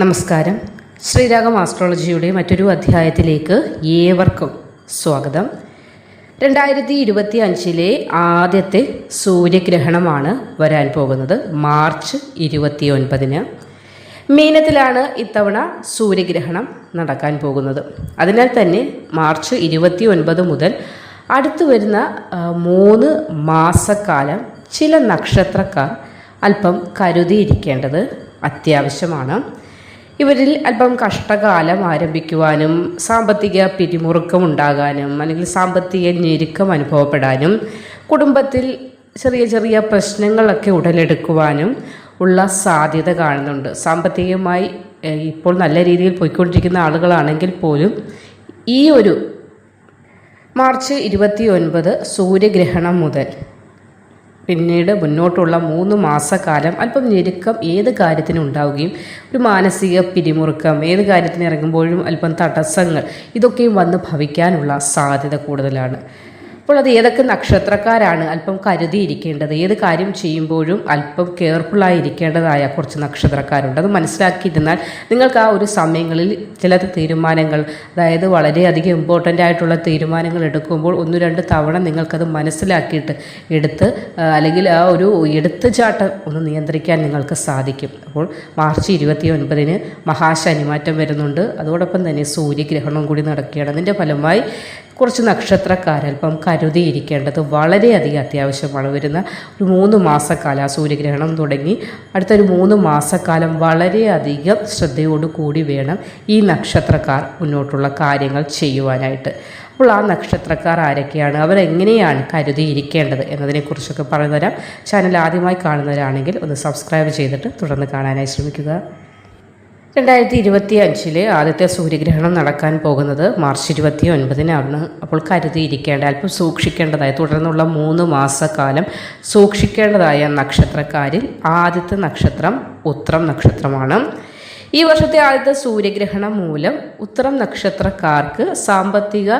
നമസ്കാരം. ശ്രീരാഗം ആസ്ട്രോളജിയുടെ മറ്റൊരു അധ്യായത്തിലേക്ക് ഏവർക്കും സ്വാഗതം. രണ്ടായിരത്തി ഇരുപത്തി അഞ്ചിലെ ആദ്യത്തെ സൂര്യഗ്രഹണമാണ് വരാൻ പോകുന്നത് മാർച്ച് ഇരുപത്തി ഒൻപതിന് മീനത്തിലാണ് ഇത്തവണ സൂര്യഗ്രഹണം നടക്കാൻ പോകുന്നത്. അതിനാൽ തന്നെ മാർച്ച് ഇരുപത്തി ഒൻപത് മുതൽ അടുത്തു വരുന്ന മൂന്ന് മാസക്കാലം ചില നക്ഷത്രക്കാർ അല്പം കരുതിയിരിക്കേണ്ടത് അത്യാവശ്യമാണ്. ഇവരിൽ അല്പം കഷ്ടകാലം ആരംഭിക്കുവാനും സാമ്പത്തിക പിരിമുറുക്കം ഉണ്ടാകാനും അല്ലെങ്കിൽ സാമ്പത്തിക ഞെരുക്കം അനുഭവപ്പെടാനും കുടുംബത്തിൽ ചെറിയ ചെറിയ പ്രശ്നങ്ങളൊക്കെ ഉടലെടുക്കുവാനും ഉള്ള സാധ്യത കാണുന്നുണ്ട്. സാമ്പത്തികമായി ഇപ്പോൾ നല്ല രീതിയിൽ പോയിക്കൊണ്ടിരിക്കുന്ന ആളുകളാണെങ്കിൽ പോലും ഈ ഒരു മാർച്ച് ഇരുപത്തി ഒൻപത് സൂര്യഗ്രഹണം മുതൽ പിന്നീട് മുന്നോട്ടുള്ള മൂന്ന് മാസക്കാലം അല്പം ഞെരുക്കം ഏത് കാര്യത്തിനും ഉണ്ടാവുകയും ഒരു മാനസിക പിരിമുറുക്കം ഏത് കാര്യത്തിന് ഇറങ്ങുമ്പോഴും അല്പം തടസ്സങ്ങൾ ഇതൊക്കെയും വന്ന് ഭവിക്കാനുള്ള സാധ്യത കൂടുതലാണ്. അപ്പോൾ അത് ഏതൊക്കെ നക്ഷത്രക്കാരാണ് അല്പം കരുതിയിരിക്കേണ്ടത്? ഏത് കാര്യം ചെയ്യുമ്പോഴും അല്പം കെയർഫുള്ളായിരിക്കേണ്ടതായ കുറച്ച് നക്ഷത്രക്കാരുണ്ട്. അത് മനസ്സിലാക്കിയിരുന്നാൽ നിങ്ങൾക്ക് ആ ഒരു സമയങ്ങളിൽ ചില തീരുമാനങ്ങൾ അതായത് വളരെയധികം ഇമ്പോർട്ടന്റ് ആയിട്ടുള്ള തീരുമാനങ്ങൾ എടുക്കുമ്പോൾ ഒന്ന് രണ്ട് തവണ നിങ്ങൾക്കത് മനസ്സിലാക്കിയിട്ട് എടുത്ത് അല്ലെങ്കിൽ ആ ഒരു എടുത്തുചാട്ടം ഒന്ന് നിയന്ത്രിക്കാൻ നിങ്ങൾക്ക് സാധിക്കും. അപ്പോൾ മാർച്ച് ഇരുപത്തി ഒൻപതിന് മഹാശനിമാറ്റം വരുന്നുണ്ട്. അതോടൊപ്പം തന്നെ സൂര്യഗ്രഹണം കൂടി നടക്കുകയാണ്. അതിന്റെ ഫലമായി കുറച്ച് നക്ഷത്രക്കാർ അല്പം കരുതിയിരിക്കേണ്ടത് വളരെയധികം അത്യാവശ്യമാണ്. വരുന്ന ഒരു മൂന്ന് മാസക്കാലം സൂര്യഗ്രഹണം തുടങ്ങി അടുത്തൊരു മൂന്ന് മാസക്കാലം വളരെയധികം ശ്രദ്ധയോടു കൂടി വേണം ഈ നക്ഷത്രക്കാർ മുന്നോട്ടുള്ള കാര്യങ്ങൾ ചെയ്യുവാനായിട്ട്. അപ്പോൾ ആ നക്ഷത്രക്കാർ ആരൊക്കെയാണ്? അവരെങ്ങനെയാണ് കരുതിയിരിക്കേണ്ടത് എന്നതിനെക്കുറിച്ചൊക്കെ പറഞ്ഞുതരാം. ചാനൽ ആദ്യമായി കാണുന്നവരാണെങ്കിൽ ഒന്ന് സബ്സ്ക്രൈബ് ചെയ്തിട്ട് തുടർന്ന് കാണാനായി ശ്രമിക്കുക. രണ്ടായിരത്തി ഇരുപത്തി അഞ്ചിലെ ആദ്യത്തെ സൂര്യഗ്രഹണം നടക്കാൻ പോകുന്നത് മാർച്ച് ഇരുപത്തി ഒൻപതിനാണ് അപ്പോൾ കരുതിയിരിക്കേണ്ട അല്പം സൂക്ഷിക്കേണ്ടതായ തുടർന്നുള്ള മൂന്ന് മാസക്കാലം സൂക്ഷിക്കേണ്ടതായ നക്ഷത്രക്കാരിൽ ആദ്യത്തെ നക്ഷത്രം ഉത്രം നക്ഷത്രമാണ്. ഈ വർഷത്തെ ആദ്യത്തെ സൂര്യഗ്രഹണം മൂലം ഉത്തരം നക്ഷത്രക്കാർക്ക് സാമ്പത്തിക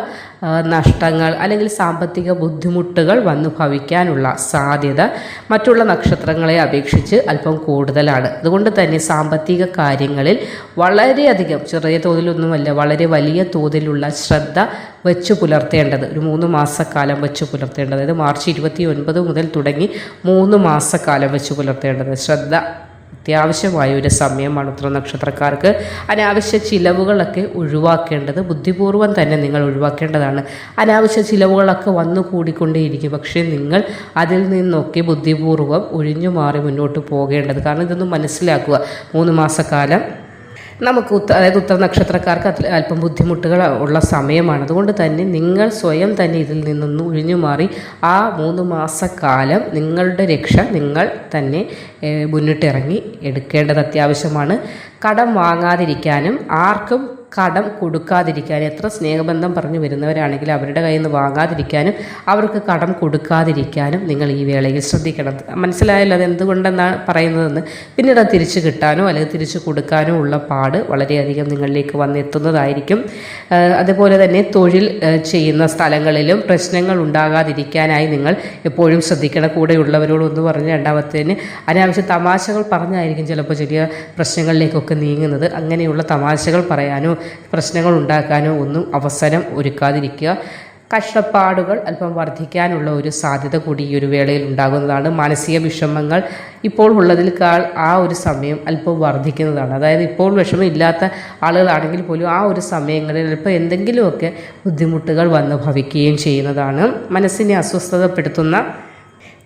നഷ്ടങ്ങൾ അല്ലെങ്കിൽ സാമ്പത്തിക ബുദ്ധിമുട്ടുകൾ വന്നു ഭവിക്കാനുള്ള സാധ്യത മറ്റുള്ള നക്ഷത്രങ്ങളെ അപേക്ഷിച്ച് അല്പം കൂടുതലാണ്. അതുകൊണ്ട് തന്നെ സാമ്പത്തിക കാര്യങ്ങളിൽ വളരെയധികം ചെറിയ തോതിലൊന്നുമല്ല വളരെ വലിയ തോതിലുള്ള ശ്രദ്ധ വെച്ചു പുലർത്തേണ്ടത്. ഒരു മൂന്ന് മാസക്കാലം വെച്ച് പുലർത്തേണ്ടത്. അതായത് മാർച്ച് ഇരുപത്തി ഒൻപത് മുതൽ തുടങ്ങി മൂന്ന് മാസക്കാലം വെച്ച് പുലർത്തേണ്ടത്. ശ്രദ്ധ അത്യാവശ്യമായ ഒരു സമയമാണ് ഉത്തര നക്ഷത്രക്കാർക്ക്. അനാവശ്യ ചിലവുകളൊക്കെ ഒഴിവാക്കേണ്ടത് ബുദ്ധിപൂർവം തന്നെ നിങ്ങൾ ഒഴിവാക്കേണ്ടതാണ്. അനാവശ്യ ചിലവുകളൊക്കെ വന്നു കൂടിക്കൊണ്ടേയിരിക്കും. പക്ഷേ നിങ്ങൾ അതിൽ നിന്നൊക്കെ ബുദ്ധിപൂർവം ഒഴിഞ്ഞു മാറി മുന്നോട്ട് പോകേണ്ടത്. കാരണം ഇതൊന്നും മനസ്സിലാക്കുക. മൂന്ന് മാസക്കാലം നമുക്ക് ഉത്ത അതായത് ഉത്തര നക്ഷത്രക്കാർക്ക് അല്പം ബുദ്ധിമുട്ടുകൾ ഉള്ള സമയമാണ്. അതുകൊണ്ട് തന്നെ നിങ്ങൾ സ്വയം തന്നെ ഇതിൽ നിന്നൊന്ന് ഒഴിഞ്ഞു മാറി ആ മൂന്ന് മാസക്കാലം നിങ്ങളുടെ രക്ഷ നിങ്ങൾ തന്നെ മുന്നിട്ടിറങ്ങി എടുക്കേണ്ടത് അത്യാവശ്യമാണ്. കടം വാങ്ങാതിരിക്കാനും ആർക്കും കടം കൊടുക്കാതിരിക്കാനും എത്ര സ്നേഹബന്ധം പറഞ്ഞു വരുന്നവരാണെങ്കിൽ അവരുടെ കയ്യിൽ നിന്ന് വാങ്ങാതിരിക്കാനും അവർക്ക് കടം കൊടുക്കാതിരിക്കാനും നിങ്ങൾ ഈ വേളയിൽ ശ്രദ്ധിക്കണം. മനസ്സിലായല്ലോ അത് എന്തുകൊണ്ടെന്നാണ് പറയുന്നതെന്ന്. പിന്നീട് അത് തിരിച്ചു കിട്ടാനോ അല്ലെങ്കിൽ തിരിച്ചു കൊടുക്കാനോ ഉള്ള പാട് വളരെയധികം നിങ്ങളിലേക്ക് വന്നെത്തുന്നതായിരിക്കും. അതുപോലെ തന്നെ തൊഴിൽ ചെയ്യുന്ന സ്ഥലങ്ങളിലും പ്രശ്നങ്ങൾ ഉണ്ടാകാതിരിക്കാനായി നിങ്ങൾ എപ്പോഴും ശ്രദ്ധിക്കണം. കൂടെയുള്ളവരോടൊന്ന് പറഞ്ഞ് രണ്ടാമത്തേന് അനാവശ്യ തമാശകൾ പറഞ്ഞായിരിക്കും ചിലപ്പോൾ ചെറിയ പ്രശ്നങ്ങളിലേക്കൊക്കെ നീങ്ങുന്നത്. അങ്ങനെയുള്ള തമാശകൾ പറയാനോ പ്രശ്നങ്ങൾ ഉണ്ടാക്കാനോ ഒന്നും അവസരം ഒരുക്കാതിരിക്കുക. കഷ്ടപ്പാടുകൾ അല്പം വർദ്ധിക്കാനുള്ള ഒരു സാധ്യത കൂടി ഈ ഒരു വേളയിൽ ഉണ്ടാകുന്നതാണ്. മാനസിക വിഷമങ്ങൾ ഇപ്പോൾ ഉള്ളതിൽക്കാൾ ആ ഒരു സമയം അല്പം വർദ്ധിക്കുന്നതാണ്. അതായത് ഇപ്പോൾ വിഷമം ഇല്ലാത്ത ആളുകളാണെങ്കിൽ പോലും ആ ഒരു സമയങ്ങളിൽ അല്പം എന്തെങ്കിലുമൊക്കെ ബുദ്ധിമുട്ടുകൾ വന്ന് ഭവിക്കുകയും ചെയ്യുന്നതാണ്. മനസ്സിനെ അസ്വസ്ഥതപ്പെടുത്തുന്ന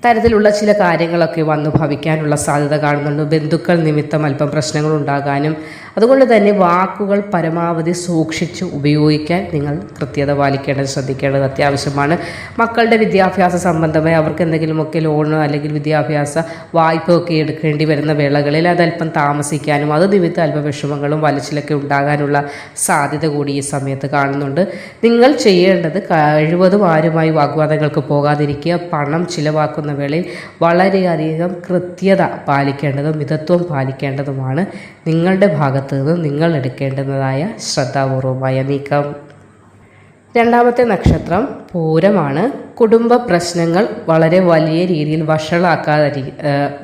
തരത്തിലുള്ള ചില കാര്യങ്ങളൊക്കെ വന്നു ഭവിക്കാനുള്ള സാധ്യത കാണുന്നുണ്ട്. ബന്ധുക്കൾ നിമിത്തം അല്പം പ്രശ്നങ്ങൾ ഉണ്ടാകാനും അതുകൊണ്ട് തന്നെ വാക്കുകൾ പരമാവധി സൂക്ഷിച്ച് ഉപയോഗിക്കാൻ നിങ്ങൾ കൃത്യത പാലിക്കേണ്ടത് ശ്രദ്ധിക്കേണ്ടത് അത്യാവശ്യമാണ്. മക്കളുടെ വിദ്യാഭ്യാസ സംബന്ധമായി അവർക്ക് എന്തെങ്കിലുമൊക്കെ ലോണോ അല്ലെങ്കിൽ വിദ്യാഭ്യാസ വായ്പയൊക്കെ എടുക്കേണ്ടി വരുന്ന വേളകളിൽ അതല്പം താമസിക്കാനും അത് നിമിത്തം അല്പം വിഷമങ്ങളും വലച്ചിലൊക്കെ ഉണ്ടാകാനുള്ള സാധ്യത കൂടി ഈ സമയത്ത് കാണുന്നുണ്ട്. നിങ്ങൾ ചെയ്യേണ്ടത് കഴിവതും ആരുമായി വാഗ്വാദങ്ങൾക്ക് പോകാതിരിക്കുക. പണം ചിലവാക്കുന്ന വേളയിൽ വളരെയധികം കൃത്യത പാലിക്കേണ്ടതും മിതത്വം പാലിക്കേണ്ടതുമാണ് നിങ്ങളുടെ ഭാഗത്ത് നിന്ന് നിങ്ങൾ എടുക്കേണ്ടുന്നതായ ശ്രദ്ധാപൂർവമായ നീക്കം. രണ്ടാമത്തെ നക്ഷത്രം പൂരമാണ് കുടുംബ പ്രശ്നങ്ങൾ വളരെ വലിയ രീതിയിൽ വഷളാക്കാതിരി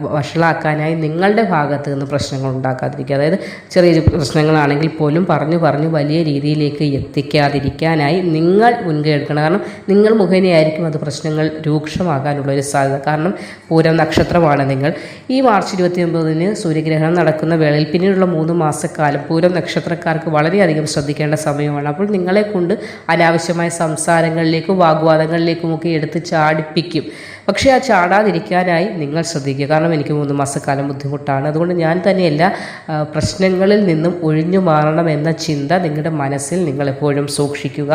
വഷളാക്കാനായി നിങ്ങളുടെ ഭാഗത്ത് നിന്ന് പ്രശ്നങ്ങൾ ഉണ്ടാക്കാതിരിക്കുക. അതായത് ചെറിയ പ്രശ്നങ്ങളാണെങ്കിൽ പോലും പറഞ്ഞു പറഞ്ഞു വലിയ രീതിയിലേക്ക് എത്തിക്കാതിരിക്കാനായി നിങ്ങൾ മുൻകൈ എടുക്കണം കാരണം നിങ്ങൾ മുഖേനയായിരിക്കും അത് പ്രശ്നങ്ങൾ രൂക്ഷമാകാനുള്ള ഒരു സാധ്യത. കാരണം പൂരം നക്ഷത്രമാണ് നിങ്ങൾ. ഈ മാർച്ച് ഇരുപത്തി ഒമ്പതിന് സൂര്യഗ്രഹണം നടക്കുന്ന വേളയിൽ പിന്നീടുള്ള മൂന്ന് മാസക്കാലം പൂരം നക്ഷത്രക്കാർക്ക് വളരെയധികം ശ്രദ്ധിക്കേണ്ട സമയമാണ്. അപ്പോൾ നിങ്ങളെ കൊണ്ട് അനാവശ്യമായ സംസാരങ്ങളിലേക്കും വാഗ്വാദങ്ങളിലേക്കും ഒക്കെ എടുത്ത് ചാടിപ്പിക്കും. പക്ഷേ ആ ചാടാതിരിക്കാനായി നിങ്ങൾ ശ്രദ്ധിക്കുക. കാരണം എനിക്ക് മൂന്ന് മാസക്കാലം ബുദ്ധിമുട്ടാണ്. അതുകൊണ്ട് ഞാൻ തന്നെയല്ല പ്രശ്നങ്ങളിൽ നിന്നും ഒഴിഞ്ഞു മാറണം എന്ന ചിന്ത നിങ്ങളുടെ മനസ്സിൽ നിങ്ങൾ എപ്പോഴും സൂക്ഷിക്കുക.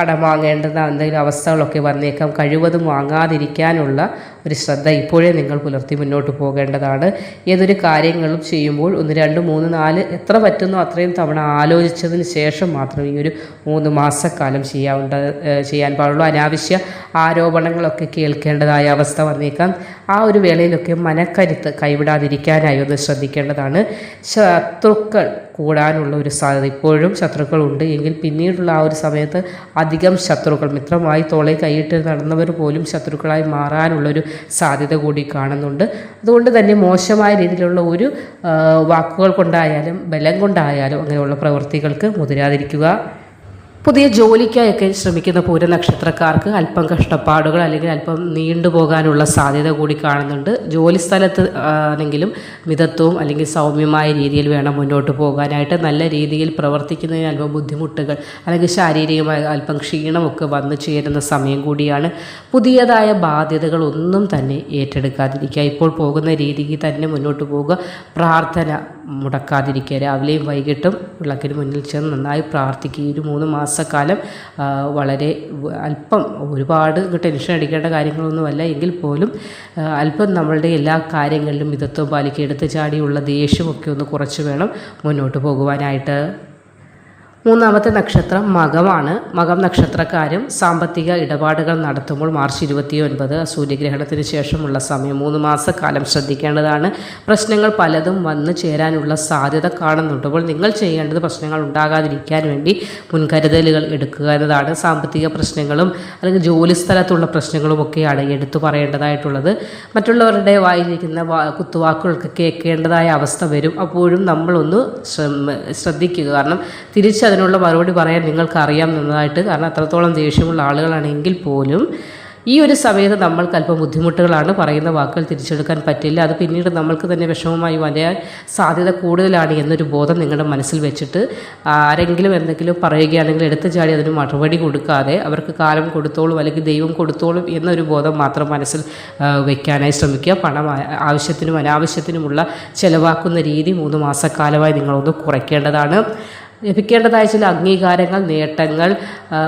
കടം വാങ്ങേണ്ടുന്ന എന്തെങ്കിലും അവസ്ഥകളൊക്കെ വന്നേക്കാം. കഴിവതും വാങ്ങാതിരിക്കാനുള്ള ഒരു ശ്രദ്ധ ഇപ്പോഴേ നിങ്ങൾ പുലർത്തി മുന്നോട്ട് പോകേണ്ടതാണ്. ഏതൊരു കാര്യങ്ങളും ചെയ്യുമ്പോൾ ഒന്ന് രണ്ട് മൂന്ന് നാല് എത്ര പറ്റുന്നോ അത്രയും തവണ ആലോചിച്ചതിന് ശേഷം മാത്രം ഈ ഒരു മൂന്ന് മാസക്കാലം ചെയ്യാവേണ്ട ചെയ്യാൻ പാടുള്ളൂ. അനാവശ്യ ആരോപണങ്ങളൊക്കെ കേൾക്കേണ്ടതായ അവസ്ഥ വന്നേക്കാം. ആ ഒരു വേളയിലൊക്കെ മനക്കരുത്ത് കൈവിടാതിരിക്കാനായി ഒന്ന് ശ്രദ്ധിക്കേണ്ടതാണ്. ശത്രുക്കൾ കൂടാനുള്ള ഒരു സാധ്യത. ഇപ്പോഴും ശത്രുക്കളുണ്ട്. എങ്കിൽ പിന്നീടുള്ള ആ ഒരു സമയത്ത് അധികം ശത്രുക്കൾ മിത്രമായി തോളെ കൈയിട്ട് നടന്നവർ പോലും ശത്രുക്കളായി മാറാനുള്ളൊരു സാധ്യത കൂടി കാണുന്നുണ്ട്. അതുകൊണ്ട് തന്നെ മോശമായ രീതിയിലുള്ള ഒരു വാക്കുകൾ കൊണ്ടായാലും ബലം കൊണ്ടായാലും അങ്ങനെയുള്ള പ്രവൃത്തികൾക്ക് മുതിരാതിരിക്കുക. പുതിയ ജോലിക്കായൊക്കെ ശ്രമിക്കുന്ന പൂരനക്ഷത്രക്കാർക്ക് അല്പം കഷ്ടപ്പാടുകൾ അല്ലെങ്കിൽ അല്പം നീണ്ടുപോകാനുള്ള സാധ്യത കൂടി കാണുന്നുണ്ട്. ജോലി സ്ഥലത്ത് ആണെങ്കിലും മിതത്വവും അല്ലെങ്കിൽ സൗമ്യമായ രീതിയിൽ വേണം മുന്നോട്ട് പോകാനായിട്ട്. നല്ല രീതിയിൽ പ്രവർത്തിക്കുന്നതിന് അല്പം ബുദ്ധിമുട്ടുകൾ അല്ലെങ്കിൽ ശാരീരികമായ അല്പം ക്ഷീണമൊക്കെ വന്നു ചേരുന്ന സമയം കൂടിയാണ്. പുതിയതായ ബാധ്യതകൾ ഒന്നും തന്നെ ഏറ്റെടുക്കാതിരിക്കുക. ഇപ്പോൾ പോകുന്ന രീതിക്ക് തന്നെ മുന്നോട്ട് പോവുക. പ്രാർത്ഥന മുടക്കാതിരിക്കുക. രാവിലെയും വൈകിട്ടും വിളക്കിന് മുന്നിൽ ചെന്ന് നന്നായി പ്രാർത്ഥിക്കുക. ഈ ഒരു മൂന്ന് മാസക്കാലം വളരെ അല്പം ഒരുപാട് ടെൻഷൻ അടിക്കേണ്ട കാര്യങ്ങളൊന്നുമല്ല. എങ്കിൽ പോലും അല്പം നമ്മളുടെ എല്ലാ കാര്യങ്ങളിലും മിതത്വം പാലിക്കുക എടുത്തു ചാടിയുള്ള ദേഷ്യമൊക്കെ ഒന്ന് കുറച്ച് വേണം മുന്നോട്ട് പോകുവാനായിട്ട്. മൂന്നാമത്തെ നക്ഷത്രം മകമാണ്. മകം നക്ഷത്രക്കാരും സാമ്പത്തിക ഇടപാടുകൾ നടത്തുമ്പോൾ മാർച്ച് ഇരുപത്തി ഒൻപത് സൂര്യഗ്രഹണത്തിന് ശേഷമുള്ള സമയം മൂന്ന് മാസക്കാലം ശ്രദ്ധിക്കേണ്ടതാണ്. പ്രശ്നങ്ങൾ പലതും വന്നു ചേരാനുള്ള സാധ്യത കാണുന്നുണ്ട്. അപ്പോൾ നിങ്ങൾ ചെയ്യേണ്ടത് പ്രശ്നങ്ങൾ ഉണ്ടാകാതിരിക്കാൻ വേണ്ടി മുൻകരുതലുകൾ എടുക്കുക എന്നതാണ്. സാമ്പത്തിക പ്രശ്നങ്ങളും അല്ലെങ്കിൽ ജോലി സ്ഥലത്തുള്ള പ്രശ്നങ്ങളും ഒക്കെയാണ് എടുത്തു പറയേണ്ടതായിട്ടുള്ളത്. മറ്റുള്ളവരുടെ വായിലിരിക്കുന്ന കുത്തുവാക്കുകൾക്ക് കേൾക്കേണ്ടതായ അവസ്ഥ വരും. അപ്പോഴും നമ്മളൊന്ന് ശ്രദ്ധിക്കുക. കാരണം തിരിച്ചതിനുള്ള മറുപടി പറയാൻ നിങ്ങൾക്ക് അറിയാം നന്നായിട്ട് കാരണം അത്രത്തോളം ദേഷ്യമുള്ള ആളുകളാണെങ്കിൽ പോലും ഈ ഒരു സമയത്ത് നമ്മൾക്ക് അല്പം ബുദ്ധിമുട്ടുകളാണ്. പറയുന്ന വാക്കുകൾ തിരിച്ചെടുക്കാൻ പറ്റില്ല. അത് പിന്നീട് നമ്മൾക്ക് തന്നെ വിഷമമായി വരാൻ സാധ്യത കൂടുതലാണ് എന്നൊരു ബോധം നിങ്ങളുടെ മനസ്സിൽ വെച്ചിട്ട് ആരെങ്കിലും എന്തെങ്കിലും പറയുകയാണെങ്കിൽ എടുത്തു ചാടി അതിന് മറുപടി കൊടുക്കാതെ അവർക്ക് കാലം കൊടുത്തോളും അല്ലെങ്കിൽ ദൈവം കൊടുത്തോളും എന്നൊരു ബോധം മാത്രം മനസ്സിൽ വയ്ക്കാനായി ശ്രമിക്കുക. പണം ആവശ്യത്തിനും അനാവശ്യത്തിനുമുള്ള ചിലവാക്കുന്ന രീതി മൂന്ന് മാസക്കാലമായി നിങ്ങളൊന്ന് കുറയ്ക്കേണ്ടതാണ്. ലഭിക്കേണ്ടതായ ചില അംഗീകാരങ്ങൾ നേട്ടങ്ങൾ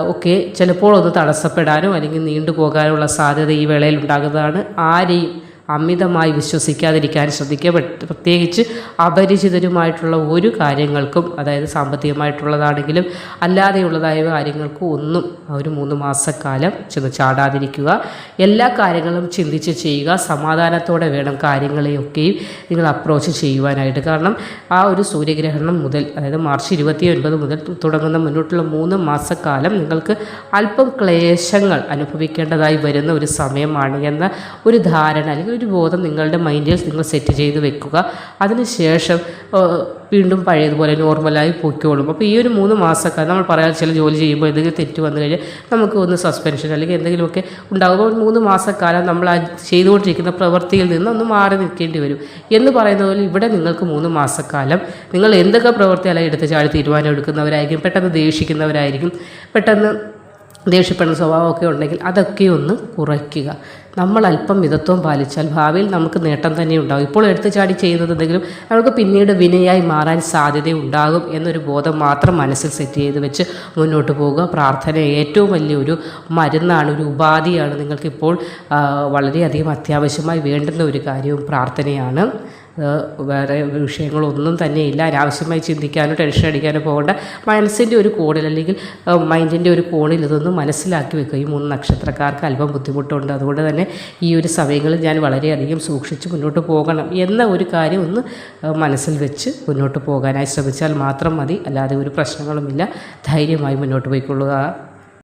ഒക്കെ ചിലപ്പോൾ ഒന്ന് തടസ്സപ്പെടാനോ അല്ലെങ്കിൽ നീണ്ടുപോകാനുള്ള സാധ്യത ഈ വേളയിൽ ഉണ്ടാകുന്നതാണ്. ആരെയും അമിതമായി വിശ്വസിക്കാതിരിക്കാൻ ശ്രദ്ധിക്കുക. പ്രത്യേകിച്ച് അപരിചിതരുമായിട്ടുള്ള ഒരു കാര്യങ്ങൾക്കും അതായത് സാമ്പത്തികമായിട്ടുള്ളതാണെങ്കിലും അല്ലാതെയുള്ളതായ കാര്യങ്ങൾക്കും ഒന്നും ഒരു മൂന്ന് മാസക്കാലം ചെന്ന് ചാടാതിരിക്കുക. എല്ലാ കാര്യങ്ങളും ചിന്തിച്ച് ചെയ്യുക. സമാധാനത്തോടെ വേണം കാര്യങ്ങളെയൊക്കെയും നിങ്ങൾ അപ്രോച്ച് ചെയ്യുവാനായിട്ട്. കാരണം ആ ഒരു സൂര്യഗ്രഹണം മുതൽ അതായത് മാർച്ച് ഇരുപത്തി ഒൻപത് മുതൽ തുടങ്ങുന്ന മുന്നോട്ടുള്ള മൂന്ന് മാസക്കാലം നിങ്ങൾക്ക് അല്പം ക്ലേശങ്ങൾ അനുഭവിക്കേണ്ടതായി വരുന്ന ഒരു സമയമാണ് എന്ന ഒരു ധാരണ അല്ലെങ്കിൽ ഒരു ബോധം നിങ്ങളുടെ മൈൻഡിൽ നിങ്ങൾ സെറ്റ് ചെയ്ത് വെക്കുക. അതിനുശേഷം വീണ്ടും പഴയതുപോലെ നോർമലായി പൊയ്ക്കോളും. അപ്പോൾ ഈ ഒരു മൂന്ന് മാസക്കാലം നമ്മൾ പറയാൻ ചില ജോലി ചെയ്യുമ്പോൾ എന്തെങ്കിലും തെറ്റ് വന്നു കഴിഞ്ഞാൽ നമുക്ക് ഒന്ന് സസ്പെൻഷൻ അല്ലെങ്കിൽ എന്തെങ്കിലുമൊക്കെ ഉണ്ടാകുമ്പോൾ മൂന്ന് മാസക്കാലം നമ്മൾ ചെയ്തുകൊണ്ടിരിക്കുന്ന പ്രവൃത്തിയിൽ നിന്ന് ഒന്ന് മാറി നിൽക്കേണ്ടി വരും. എന്ന് പറയുന്ന പോലെ ഇവിടെ നിങ്ങൾക്ക് മൂന്ന് മാസക്കാലം നിങ്ങൾ എന്തൊക്കെ പ്രവൃത്തി അല്ലെങ്കിൽ എടുത്ത് ചാടി തീരുമാനം എടുക്കുന്നവരായിരിക്കും പെട്ടെന്ന് ദേഷിക്കുന്നവരായിരിക്കും പെട്ടെന്ന് ദേഷ്യപ്പെടുന്ന സ്വഭാവമൊക്കെ ഉണ്ടെങ്കിൽ അതൊക്കെ ഒന്ന് കുറയ്ക്കുക. നമ്മൾ അല്പം മിതത്വം പാലിച്ചാൽ ഭാവിയിൽ നമുക്ക് നേട്ടം തന്നെ ഉണ്ടാകും. ഇപ്പോൾ എടുത്തു ചാടി ചെയ്യുന്നത് എന്തെങ്കിലും നമുക്ക് പിന്നീട് വിനയായി മാറാൻ സാധ്യതയുണ്ടാകും എന്നൊരു ബോധം മാത്രം മനസ്സിൽ സെറ്റ് ചെയ്ത് വെച്ച് മുന്നോട്ട് പോവുക പ്രാർത്ഥന ഏറ്റവും വലിയൊരു മരുന്നാണ് ഒരു ഉപാധിയാണ്. നിങ്ങൾക്കിപ്പോൾ വളരെയധികം അത്യാവശ്യമായി വേണ്ടുന്ന ഒരു കാര്യവും പ്രാർത്ഥനയാണ്. വേറെ വിഷയങ്ങളൊന്നും തന്നെയില്ല അനാവശ്യമായി ചിന്തിക്കാനോ ടെൻഷൻ അടിക്കാനോ പോകേണ്ട. മനസ്സിന്റെ ഒരു കോണിൽ അല്ലെങ്കിൽ മൈൻഡിന്റെ ഒരു കോണിൽ ഇതൊന്നും മനസ്സിലാക്കി വെക്കുക. ഈ മൂന്ന് നക്ഷത്രക്കാർക്ക് അല്പം ബുദ്ധിമുട്ടുണ്ട്. അതുകൊണ്ട് തന്നെ ഈ ഒരു സമയങ്ങളിൽ ഞാൻ വളരെയധികം സൂക്ഷിച്ച് മുന്നോട്ട് പോകണം എന്ന ഒരു കാര്യം ഒന്ന് മനസ്സിൽ വെച്ച് മുന്നോട്ട് പോകാനായി ശ്രമിച്ചാൽ മാത്രം മതി. അല്ലാതെ ഒരു പ്രശ്നങ്ങളുമില്ല. ധൈര്യമായി മുന്നോട്ട് പോയിക്കൊള്ളുക.